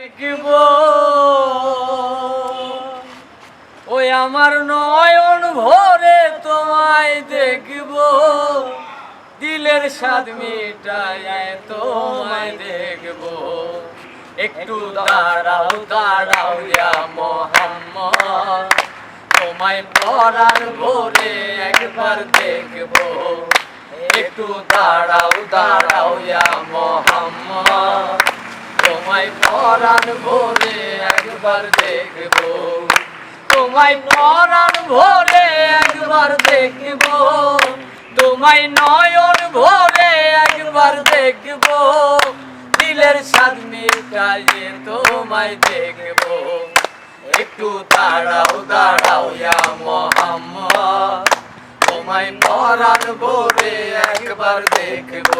দেখব। ওই আমার নয়ন ভরে তোমায় দেখব। দিলের স্বাদ মিটায় তোমায় দেখব। একটু দাঁড়াও দাঁড়াও ইয়া তোমায় পরার ভরে একবার দেখব। একটু দাঁড়াও দাঁড়াও ইয়া তোমায় পরাণ ভরে একবার দেখব। তোমায় পরাণ ভরে একবার দেখব। তোমায় নয়ন ভরে একবার দেখব। দিলের স্বাদ মিটাইয়ে তোমায় দেখব। একটু দাঁড়াও দাঁড়াও ইয়া মোহাম্মদ। তোমায় পরাণ ভরে একবার দেখব।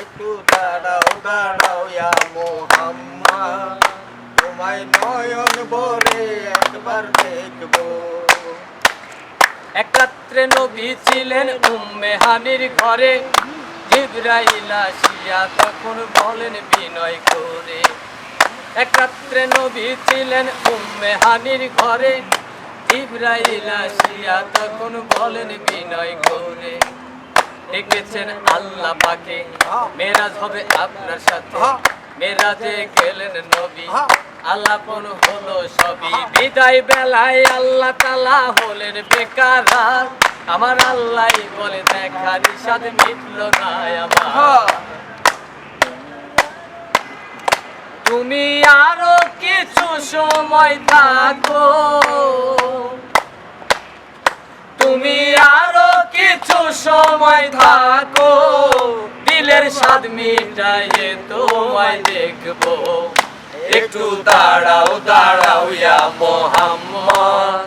একটু দাঁড়াও দাঁড়াও ইয়া তোমায় নয়ন ভরে একবার দেখব। এক রাত্রে নবী ছিলেন উম্মে হানির ঘরে। জিব্রাইল আসিয়া তখন বলেন বিনয় করে। এক রাত্রে নবী ছিলেন উম্মে হানির ঘরে। জিব্রাইল আসিয়া তখন বলেন বিনয় করে। ডেকেছেন আল্লাহ পাকে মেরাজ হবে আপনার সাথে। মেরাজে গেলেন নবী। আল্লাপন হলো সবই। বিদায় বেলায় আল্লাহ তালা হলেন বেকার আমার আল্লাহ বলে দেখা নিষাদ মিটল না আমার। তুমি আরও কিছু সময় থাকো। তুমি আরও কিছু সময় থাকো। দিলের স্বাদ মিটাইয়ে তোমায় দেখব। একটু দাঁড়াও দাঁড়াও ইয়া মোহাম্মদ।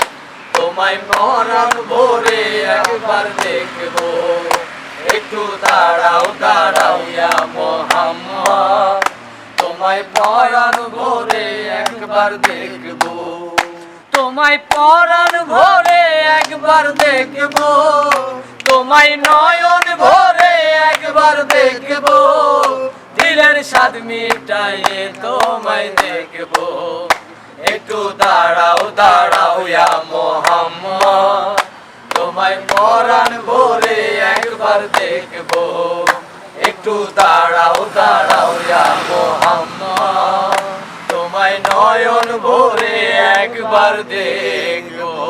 তোমায় মরণ ভরে একবার দেখব। একটু দাঁড়াও দাঁড়াও ইয়া মোহাম্মদ। তোমায় পরাণ ভরে একবার দেখব। তোমায় পরাণ ভরে একবার দেখব। তোমায় নয়ন ভরে একবার দেখব। দিলের স্বাদ মিটাইয়ে তোমায় দেখব। একটু দাঁড়াও দাঁড়াও ইয়া মোহাম্মদ। তোমায় পরাণ ভরে একবার দেখব। একটু দাঁড়াও দাঁড়াও ইয়া মোহাম্মদ। তোমায় নয়ন ভরে একবার দেখব।